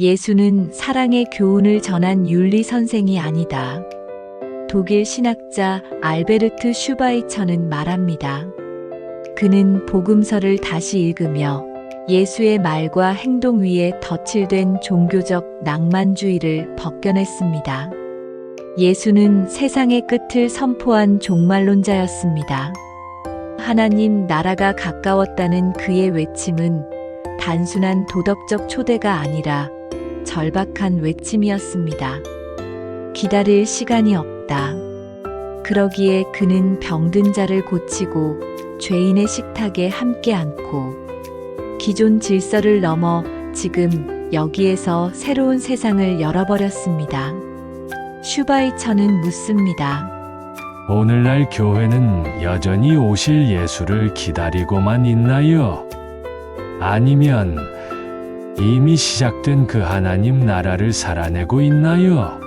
예수는 사랑의 교훈을 전한 윤리 선생이 아니다. 독일 신학자 알베르트 슈바이처는 말합니다. 그는 복음서를 다시 읽으며 예수의 말과 행동 위에 덧칠된 종교적 낭만주의를 벗겨냈습니다. 예수는 세상의 끝을 선포한 종말론자였습니다. 하나님 나라가 가까웠다는 그의 외침은 단순한 도덕적 초대가 아니라 절박한 외침이었습니다. 기다릴 시간이 없다. 그러기에 그는 병든 자를 고치고 죄인의 식탁에 함께 앉고 기존 질서를 넘어 지금 여기에서 새로운 세상을 열어버렸습니다. 슈바이처는 묻습니다. 오늘날 교회는 여전히 오실 예수를 기다리고만 있나요? 아니면 이미 시작된 그 하나님 나라를 살아내고 있나요?